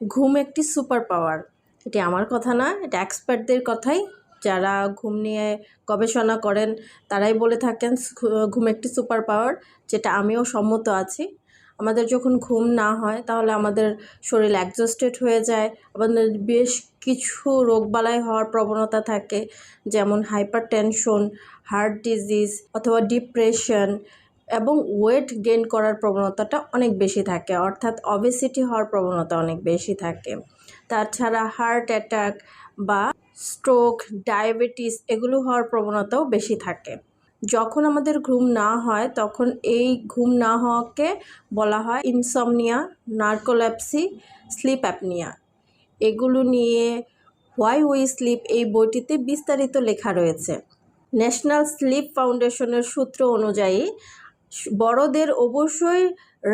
ঘুম একটি super power এটি আমার কথা না, এটা এক্সপার্টদের কথাই। যারা ঘুম নিয়ে গবেষণা করেন, তারাই বলে থাকেন ঘুম একটি সুপার পাওয়ার যেটা আমিও সম্মত আছি। আমাদের যখন ঘুম না হয়, তাহলে আমাদের শরীর অ্যাডজাস্টেড হয়ে যায়। আমাদের বেশ কিছু রোগবালাই হওয়ার প্রবণতা থাকে, যেমন হাইপার টেনশন হার্ট ডিজিজ অথবা ডিপ্রেশন এবং ওয়েট গেইন করার প্রবণতাটা অনেক বেশি থাকে। অর্থাৎ অবেসিটি হওয়ার প্রবণতা অনেক বেশি থাকে। তাছাড়া হার্ট অ্যাটাক বা স্ট্রোক ডায়াবেটিস এগুলো হওয়ার প্রবণতাও বেশি থাকে। যখন আমাদের ঘুম না হয়, তখন এই ঘুম না হওয়াকে বলা হয় ইনসমনিয়া নার্কোল্যাপসি স্লিপ অ্যাপনিয়া এগুলো নিয়ে হোয়াই উই স্লিপ এই বইটিতে বিস্তারিত লেখা রয়েছে। ন্যাশনাল স্লিপ ফাউন্ডেশনের সূত্র অনুযায়ী বড়দের অবশ্যই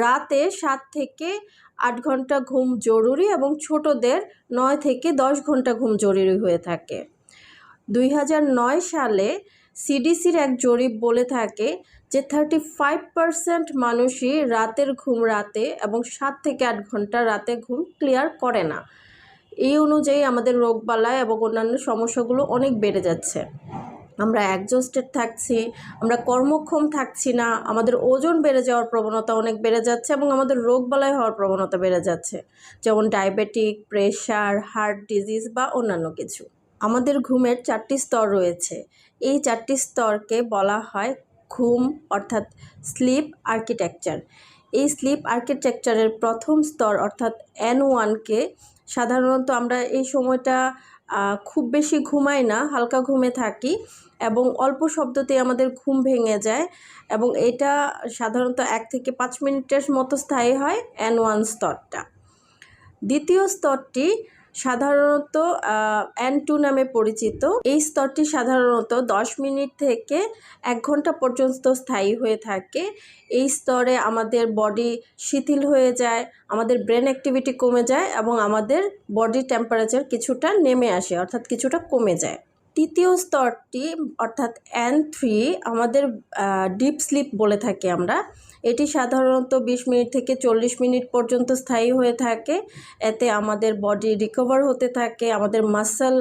রাতে সাত থেকে আট ঘণ্টা ঘুম জরুরি এবং ছোটদের নয় থেকে দশ ঘণ্টা ঘুম জরুরি হয়ে থাকে। দুই হাজার নয় সালে সিডিসির এক জরিপ বলে থাকে যে থার্টি ফাইভ পারসেন্ট মানুষই রাতের ঘুম রাতে এবং সাত থেকে আট ঘণ্টা রাতে ঘুম ক্লিয়ার করে না। এই অনুযায়ী আমাদের রোগবালাই এবং অন্যান্য সমস্যাগুলো অনেক বেড়ে যাচ্ছে। আমরা অ্যাডজাস্টেড থাকছি, আমরা কর্মক্ষম থাকছি না, আমাদের ওজন বেড়ে যাওয়ার প্রবণতা অনেক বেড়ে যাচ্ছে এবং আমাদের রোগ রোগবালাই হওয়ার প্রবণতা বেড়ে যাচ্ছে, যেমন ডায়াবেটিক প্রেশার হার্ট ডিজিজ বা অন্যান্য কিছু। আমাদের ঘুমের চারটি স্তর রয়েছে, এই চারটি স্তরকে বলা হয় ঘুম অর্থাৎ স্লিপ আর্কিটেকচার এই স্লিপ আর্কিটেকচারের প্রথম স্তর অর্থাৎ এন ওয়ানকে সাধারণত আমরা এই সময়টা খুব বেশি ঘুমাই না, হালকা ঘুমে থাকি এবং অল্প শব্দতে আমাদের ঘুম ভেঙে যায় এবং এটা সাধারণত এক থেকে পাঁচ মিনিটের মতো স্থায়ী হয় অ্যান ওয়ান স্তরটা। দ্বিতীয় স্তরটি সাধারণত অ্যান টু নামে পরিচিত। এই স্তরটি সাধারণত দশ মিনিট থেকে এক ঘণ্টা পর্যন্ত স্থায়ী হয়ে থাকে। এই স্তরে আমাদের বডি শিথিল হয়ে যায়, আমাদের ব্রেন অ্যাক্টিভিটি কমে যায় এবং আমাদের বডি টেম্পারেচার কিছুটা নেমে আসে, অর্থাৎ কিছুটা কমে যায়। তৃতীয় স্তরটি, অর্থাৎ এন থ্রি আমাদের ডিপ স্লিপ বলে থাকি আমরা। এটি সাধারণত বিশ মিনিট থেকে চল্লিশ মিনিট পর্যন্ত স্থায়ী হয়ে থাকে। এতে আমাদের বডি রিকভার হতে থাকে, আমাদের মাসেল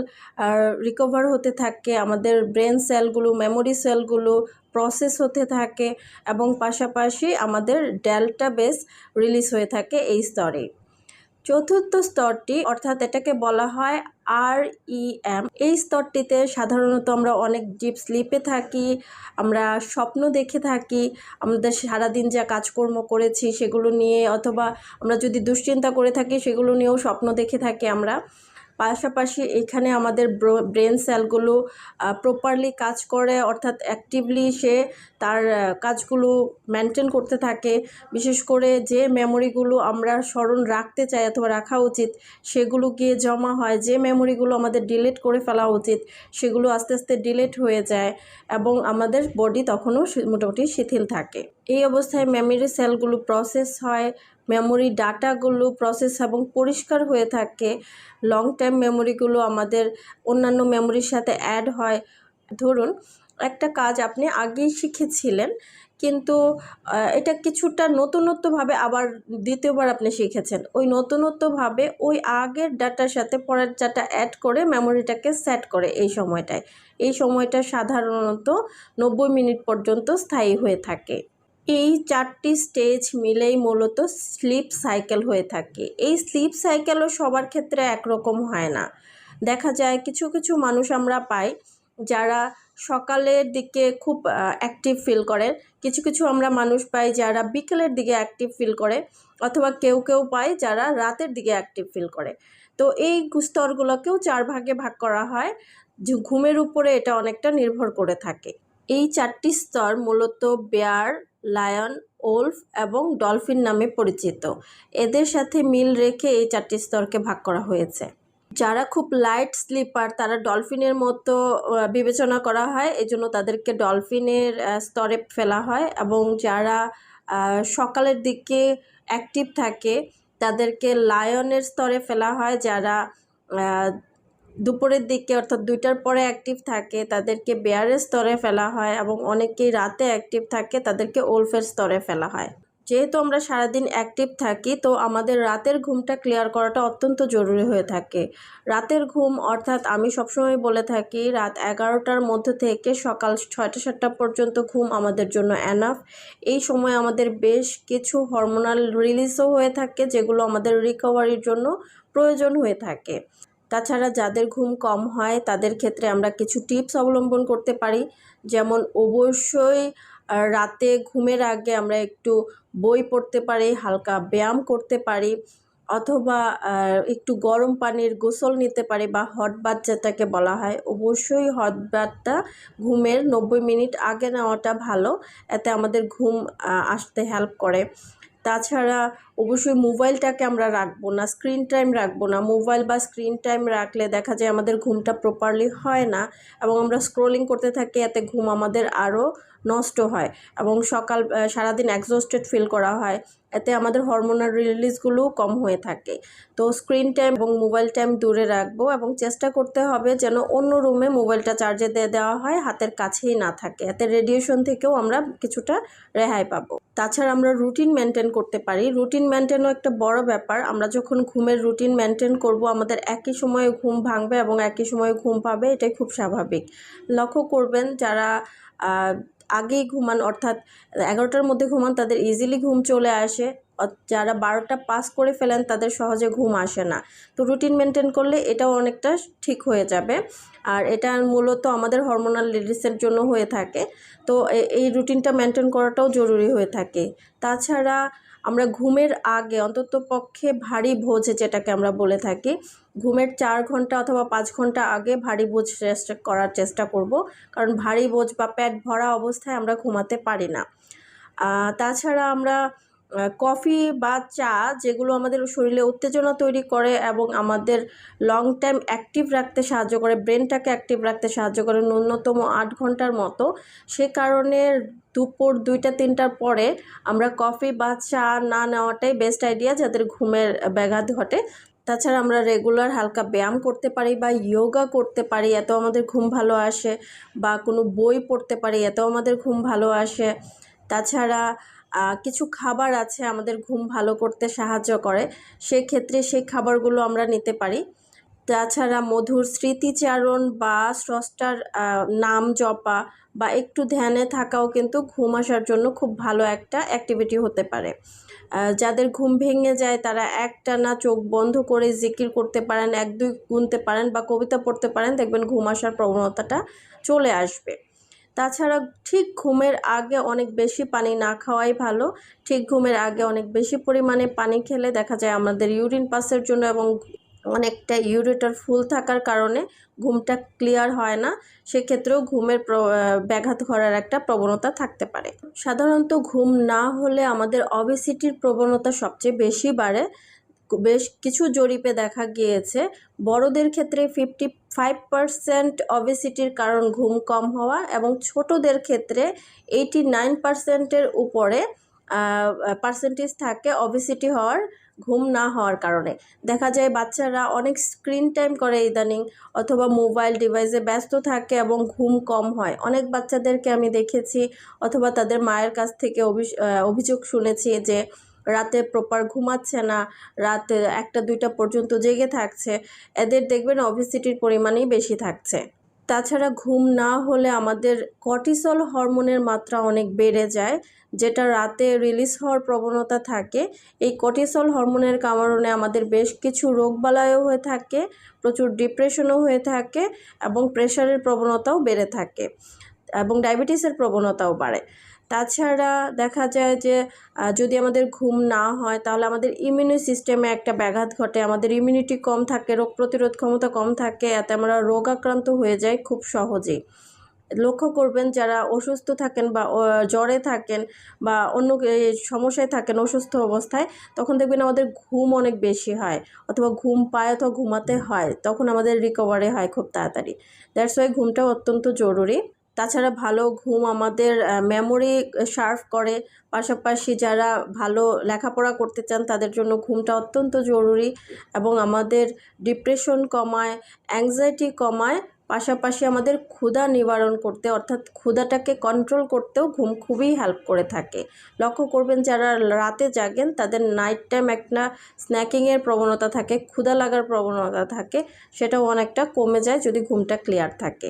রিকভার হতে থাকে, আমাদের ব্রেন সেলগুলো মেমোরি সেলগুলো প্রসেস হতে থাকে এবং পাশাপাশি আমাদের ডেল্টা বেস রিলিজ হয়ে থাকে এই স্তরে। চতুর্থ স্তরটি, অর্থাৎ এটাকে বলা হয় আর ই এম এই স্তরটিতে সাধারণত আমরা অনেক ডিপ স্লিপে থাকি, আমরা স্বপ্ন দেখে থাকি, আমাদের সারাদিন যা কাজকর্ম করেছি সেগুলো নিয়ে, অথবা আমরা যদি দুশ্চিন্তা করে থাকি সেগুলো নিয়েও স্বপ্ন দেখে থাকি আমরা। পাশাপাশি এখানে আমাদের ব্রেন সেলগুলো প্রপারলি কাজ করে, অর্থাৎ অ্যাক্টিভলি সে তার কাজগুলো মেনটেন করতে থাকে। বিশেষ করে যে মেমোরিগুলো আমরা স্মরণ রাখতে চাই অথবা রাখা উচিত, সেগুলো গিয়ে জমা হয়। যে মেমোরিগুলো আমাদের ডিলিট করে ফেলা উচিত, সেগুলো আস্তে আস্তে ডিলিট হয়ে যায় এবং আমাদের বডি তখনও মোটামুটি শিথিল থাকে। এই অবস্থায় মেমোরি সেলগুলো প্রসেস হয় মেমোরি ডাটাগুলো প্রসেস এবং পরিষ্কার হয়ে থাকে। লং টাইম মেমোরিগুলো আমাদের অন্যান্য মেমোরির সাথে অ্যাড হয়। ধরুন, একটা কাজ আপনি আগেই শিখেছিলেন, কিন্তু এটা কিছুটা নতুনত্বভাবে আবার দ্বিতীয়বার আপনি শিখেছেন। ওই নতুনত্বভাবে ওই আগের ডাটার সাথে পরের ডাটা অ্যাড করে মেমোরিটাকে সেট করে এই সময়টায়। এই সময়টা সাধারণত নব্বই মিনিট পর্যন্ত স্থায়ী হয়ে থাকে। এই চারটি স্টেজ মিলেই মূলত স্লিপ সাইকেল হয়ে থাকে। এই স্লিপ সাইকেলও সবার ক্ষেত্রে একরকম হয় না। দেখা যায় কিছু কিছু মানুষ আমরা পাই যারা সকালের দিকে খুব অ্যাক্টিভ ফিল করে। কিছু কিছু আমরা মানুষ পাই যারা বিকেলের দিকে অ্যাক্টিভ ফিল করে অথবা কেউ কেউ পাই যারা রাতের দিকে অ্যাক্টিভ ফিল করে। তো এই স্তরগুলোকেও চার ভাগে ভাগ করা হয়। ঘুমের উপরে এটা অনেকটা নির্ভর করে থাকে। এই চারটি স্তর মূলত বেয়ার লায়ন, ওলফ এবং ডলফিন নামে পরিচিত। এদের সাথে মিল রেখে এই চারটি স্তরকে ভাগ করা হয়েছে। যারা খুব লাইট স্লিপার তারা ডলফিনের মতো বিবেচনা করা হয়। এজন্য তাদেরকে ডলফিনের স্তরে ফেলা হয় এবং যারা সকালের দিকে অ্যাক্টিভ থাকে, তাদেরকে লায়নের স্তরে ফেলা হয়। যারা দুপুরের দিকে অর্থাৎ দুইটার পরে অ্যাক্টিভ থাকে, তাদেরকে বেয়ারের স্তরে ফেলা হয় এবং অনেকেই রাতে অ্যাক্টিভ থাকে, তাদেরকে ওলফের স্তরে ফেলা হয়। যেহেতু আমরা সারাদিন অ্যাক্টিভ থাকি, তো আমাদের রাতের ঘুমটা ক্লিয়ার করাটা অত্যন্ত জরুরি হয়ে থাকে। রাতের ঘুম অর্থাৎ আমি সবসময় বলে থাকি, রাত এগারোটার মধ্যে থেকে সকাল ছয়টা, সাতটা পর্যন্ত ঘুম আমাদের জন্য অ্যানাফ এই সময় আমাদের বেশ কিছু হরমোনাল রিলিজও হয়ে থাকে, যেগুলো আমাদের রিকভারির জন্য প্রয়োজন হয়ে থাকে। তাছাড়া যাদের ঘুম কম হয়, তাদের ক্ষেত্রে আমরা কিছু টিপস অবলম্বন করতে পারি। যেমন অবশ্যই রাতে ঘুমের আগে আমরা একটু বই পড়তে পারি, হালকা ব্যায়াম করতে পারি, অথবা একটু গরম পানির গোসল নিতে পারি বা হট বাথ যেটাকে বলা হয়। অবশ্যই হট বাথটা ঘুমের নব্বই মিনিট আগে নেওয়াটা ভালো, এতে আমাদের ঘুম আসতে হেল্প করে। তাছাড়া অবশ্যই মোবাইলটাকে আমরা রাখব না স্ক্রিন টাইম রাখব না। মোবাইল বা স্ক্রিন টাইম রাখলে দেখা যায় আমাদের ঘুমটা প্রপারলি হয় না এবং আমরা স্ক্রোলিং করতে থাকি, এতে ঘুম আমাদের আরও নষ্ট হয় এবং সকাল সারাদিন এক্সস্টেড ফিল করা হয়। এতে আমাদের হরমোনাল রিলিজগুলোও কম হয়ে থাকে। তো স্ক্রিন টাইম এবং মোবাইল টাইম দূরে রাখব এবং চেষ্টা করতে হবে যেন অন্য রুমে মোবাইলটা চার্জে দিয়ে দেওয়া হয়, হাতের কাছেই না থাকে। এতে রেডিয়েশন থেকেও আমরা কিছুটা রেহাই পাবো। তাছাড়া আমরা রুটিন মেনটেন করতে পারি। রুটিন মেনটেনও একটা বড় ব্যাপার। আমরা যখন ঘুমের রুটিন মেনটেন করব, আমাদের একই সময়ে ঘুম ভাঙবে এবং একই সময়ে ঘুম পাবে, এটাই খুব স্বাভাবিক। লক্ষ্য করবেন, যারা আগেই ঘুমান, অর্থাৎ এগারোটার মধ্যে ঘুমান, তাদের ইজিলি ঘুম চলে আসে। যারা বারোটা পাস করে ফেলেন, তাদের সহজে ঘুম আসে না। তো রুটিন মেনটেন করলে এটাও অনেকটা ঠিক হয়ে যাবে। আর এটা মূলত আমাদের হরমোনাল রিলিজের জন্য হয়ে থাকে। তো এই রুটিনটা মেনটেন করাটাও জরুরি হয়ে থাকে। তাছাড়া আমরা ঘুমের আগে অন্তত পক্ষে ভারী ভোজ যেটাকে আমরা বলে থাকি, ঘুমের চার ঘণ্টা অথবা পাঁচ ঘণ্টা আগে ভারী ভোজ চেষ্টা করার চেষ্টা করব, কারণ ভারী ভোজ বা পেট ভরা অবস্থায় আমরা ঘুমাতে পারি না। তাছাড়া আমরা কফি বা চা যেগুলো আমাদের শরীরে উত্তেজনা তৈরি করে এবং আমাদের লং টাইম অ্যাক্টিভ রাখতে সাহায্য করে ব্রেনটাকে অ্যাক্টিভ রাখতে সাহায্য করে ন্যূনতম আট ঘণ্টার মতো, সে কারণে দুপুর দুইটা, তিনটার পরে আমরা কফি বা চা না নেওয়াটাই বেস্ট আইডিয়া যাদের ঘুমের ব্যাঘাত ঘটে। তাছাড়া আমরা রেগুলার হালকা ব্যায়াম করতে পারি বা ইয়োগা করতে পারি, এতেও আমাদের ঘুম ভালো আসে, বা কোনো বই পড়তে পারি, এতেও আমাদের ঘুম ভালো আসে। তাছাড়া কিছু খাবার আছে আমাদের ঘুম ভালো করতে সাহায্য করে, সেক্ষেত্রে সেই খাবারগুলো আমরা নিতে পারি। তাছাড়া মধুর স্মৃতিচারণ বা স্রষ্টার নাম জপা বা একটু ধ্যানে থাকাও কিন্তু ঘুম আসার জন্য খুব ভালো একটা অ্যাক্টিভিটি হতে পারে। যাদের ঘুম ভেঙে যায় তারা একটানা চোখ বন্ধ করে জিকির করতে পারেন, এক দুই গুনতে পারেন বা কবিতা পড়তে পারেন, দেখবেন ঘুম আসার প্রবণতাটা চলে আসবে। তাছাড়া ঠিক ঘুমের আগে অনেক বেশি পানি না খাওয়াই ভালো। ঠিক ঘুমের আগে অনেক বেশি পরিমাণে পানি খেলে দেখা যায় আমাদের ইউরিন পাসের জন্য এবং অনেকটা ইউরেটার ফুল থাকার কারণে ঘুমটা ক্লিয়ার হয় না। সেক্ষেত্রেও ঘুমের ব্যাঘাত ঘটার একটা প্রবণতা থাকতে পারে। সাধারণত ঘুম না হলে আমাদের অবেসিটির প্রবণতা সবচেয়ে বেশি বাড়ে। বেশ কিছু জরিপে দেখা গিয়েছে, বড়দের ক্ষেত্রে ফিফটি ফাইভ পার্সেন্ট অবেসিটির কারণ ঘুম কম হওয়া এবং ছোটদের ক্ষেত্রে এইটি নাইন পার্সেন্টের উপরে পার্সেন্টেজ থাকে অবেসিটি হওয়ার, ঘুম না হওয়ার কারণে। দেখা যায় বাচ্চারা অনেক স্ক্রিন টাইম করে ইদানিং অথবা মোবাইল ডিভাইসে ব্যস্ত থাকে এবং ঘুম কম হয়। অনেক বাচ্চাদেরকে আমি দেখেছি অথবা তাদের মায়ের কাছ থেকে অভিযোগ শুনেছি যে রাতে প্রপার ঘুমাচ্ছে না, রাতে একটা, দুইটা পর্যন্ত জেগে থাকছে, এদের দেখবেন অভিসিটির পরিমাণই বেশি থাকছে। তাছাড়া ঘুম না হলে আমাদের কর্টিসল হরমোনের মাত্রা অনেক বেড়ে যায়, যেটা রাতে রিলিজ হওয়ার প্রবণতা থাকে। এই কর্টিসল হরমোনের কারণে আমাদের বেশ কিছু রোগবালাইও হয়ে থাকে, প্রচুর ডিপ্রেশনও হয়ে থাকে এবং প্রেশারের প্রবণতাও বেড়ে থাকে এবং ডায়াবেটিসের প্রবণতাও বাড়ে। তাছাড়া দেখা যায় যে যদি আমাদের ঘুম না হয়, তাহলে আমাদের ইমিউনি সিস্টেমে একটা ব্যাঘাত ঘটে। আমাদের ইমিউনিটি কম থাকে, রোগ প্রতিরোধ ক্ষমতা কম থাকে, এতে আমরা রোগাক্রান্ত হয়ে যাই খুব সহজেই। লক্ষ্য করবেন, যারা অসুস্থ থাকেন বা জ্বরে থাকেন বা অন্য সমস্যায় থাকেন অসুস্থ অবস্থায়, তখন দেখবেন আমাদের ঘুম অনেক বেশি হয়, অথবা ঘুম পায় অথবা ঘুমাতে হয়, তখন আমাদের রিকভারি হয় খুব তাড়াতাড়ি। দ্যাটস ওয়াই ঘুমটাও অত্যন্ত জরুরি। তাছাড়া ভালো ঘুম আমাদের মেমোরি শার্প করে। পাশাপাশি যারা ভালো লেখাপড়া করতে চান, তাদের জন্য ঘুমটা অত্যন্ত জরুরি এবং আমাদের ডিপ্রেশন কমায় অ্যাংজাইটি কমায়। পাশাপাশি আমাদের ক্ষুধা নিবারণ করতে, অর্থাৎ ক্ষুধাটাকে কন্ট্রোল করতেও ঘুম খুবই হেল্প করে থাকে। লক্ষ্য করবেন, যারা রাতে জাগেন, তাদের নাইট টাইম একটা স্ন্যাকিংয়ের প্রবণতা থাকে, ক্ষুধা লাগার প্রবণতা থাকে, সেটাও অনেকটা কমে যায় যদি ঘুমটা ক্লিয়ার থাকে।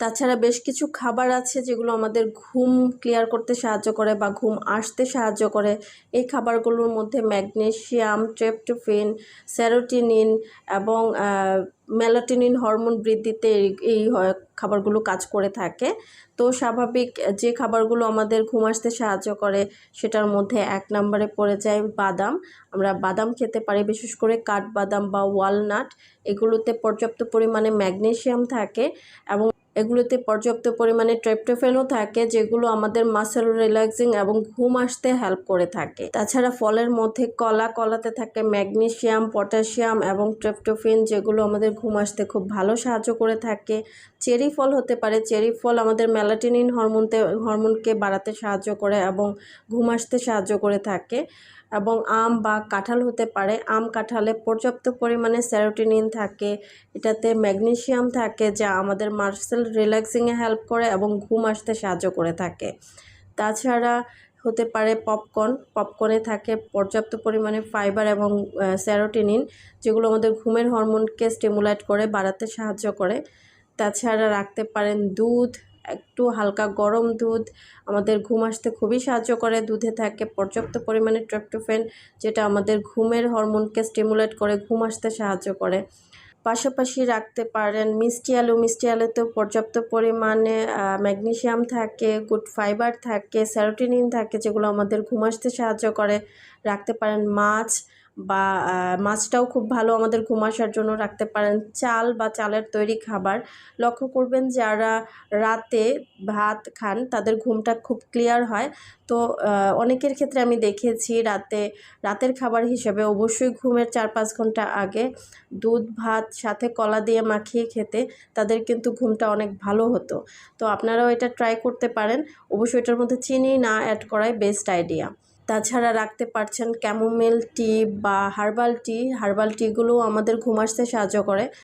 তাছাড়া বেশ কিছু খাবার আছে যেগুলো আমাদের ঘুম ক্লিয়ার করতে সাহায্য করে বা ঘুম আসতে সাহায্য করে। এই খাবারগুলোর মধ্যে ম্যাগনেশিয়াম, ট্রেপটোফিন স্যারোটিনিন এবং মেলাটোনিন হরমোন বৃদ্ধিতে এই- খাবারগুলো কাজ করে থাকে। তো স্বাভাবিক যে খাবারগুলো আমাদের ঘুম আসতে সাহায্য করে সেটার মধ্যে এক নম্বরে পড়ে যায় বাদাম। আমরা বাদাম খেতে পারি, বিশেষ করে কাঠবাদাম বা ওয়ালনাট। এগুলোতে পর্যাপ্ত পরিমাণে ম্যাগনেশিয়াম থাকে এবং এগুলোতে পর্যাপ্ত পরিমাণে ট্রেপটোফেনও থাকে, যেগুলো আমাদের মাসেল রিল্যাক্সিং এবং ঘুম আসতে হেল্প করে থাকে। তাছাড়া ফলের মধ্যে কলা, কলাতে থাকে ম্যাগনেশিয়াম পটাশিয়াম এবং ট্রেপটোফিন যেগুলো আমাদের ঘুম আসতে খুব ভালো সাহায্য করে থাকে। চেরি ফল হতে পারে, চেরি ফল আমাদের মেলাটিনিন হরমোনতে হরমোনকে বাড়াতে সাহায্য করে এবং ঘুম আসতে সাহায্য করে থাকে। এবং আম বা কাঁঠাল হতে পারে। আম কাঁঠালে পর্যাপ্ত পরিমাণে স্যারোটিনিন থাকে, এটাতে ম্যাগনেশিয়াম থাকে, যা আমাদের মার্সেল রিল্যাক্সিংয়ে হেল্প করে এবং ঘুম আসতে সাহায্য করে থাকে। তাছাড়া হতে পারে পপকর্ন পপকর্নে থাকে পর্যাপ্ত পরিমাণে ফাইবার এবং স্যারোটিনিন যেগুলো আমাদের ঘুমের হরমোনকে স্টিমুলেট করে, বাড়াতে সাহায্য করে। তাছাড়া রাখতে পারেন দুধ একটু হালকা গরম দুধ। আমাদের ঘুম আসতে খুবই সাহায্য করে। দুধে থাকে পর্যাপ্ত পরিমাণে ট্রেপটোফেন যেটা আমাদের ঘুমের হরমোনকে স্টিমুলেট করে, ঘুম আসতে সাহায্য করে। পাশাপাশি রাখতে পারেন মিষ্টি আলু। মিষ্টি আলুতেও পর্যাপ্ত পরিমাণে ম্যাগনেশিয়াম থাকে, গুড ফাইবার থাকে স্যারোটিনিন থাকে, যেগুলো আমাদের ঘুম আসতে সাহায্য করে। রাখতে পারেন মাছ বা মাছটাও খুব ভালো আমাদের ঘুম আসার জন্য রাখতে পারেন। চাল বা চালের তৈরি খাবার। লক্ষ্য করবেন যারা রাতে ভাত খান, তাদের ঘুমটা খুব ক্লিয়ার হয়। তো অনেকের ক্ষেত্রে আমি দেখেছি রাতে, রাতের খাবার হিসেবে অবশ্যই ঘুমের চার পাঁচ ঘণ্টা আগে দুধ, ভাত, সাথে কলা দিয়ে মাখিয়ে খেতে তাদের কিন্তু ঘুমটা অনেক ভালো হতো। তো, আপনারাও এটা ট্রাই করতে পারেন। অবশ্যই এটার মধ্যে চিনি না অ্যাড করাই বেস্ট আইডিয়া তাছাড়া রাখতে পারছেন ক্যামোমেল টি বা হার্বাল টি হার্বাল টিগুলোও আমাদের ঘুম আসতে সাহায্য করে।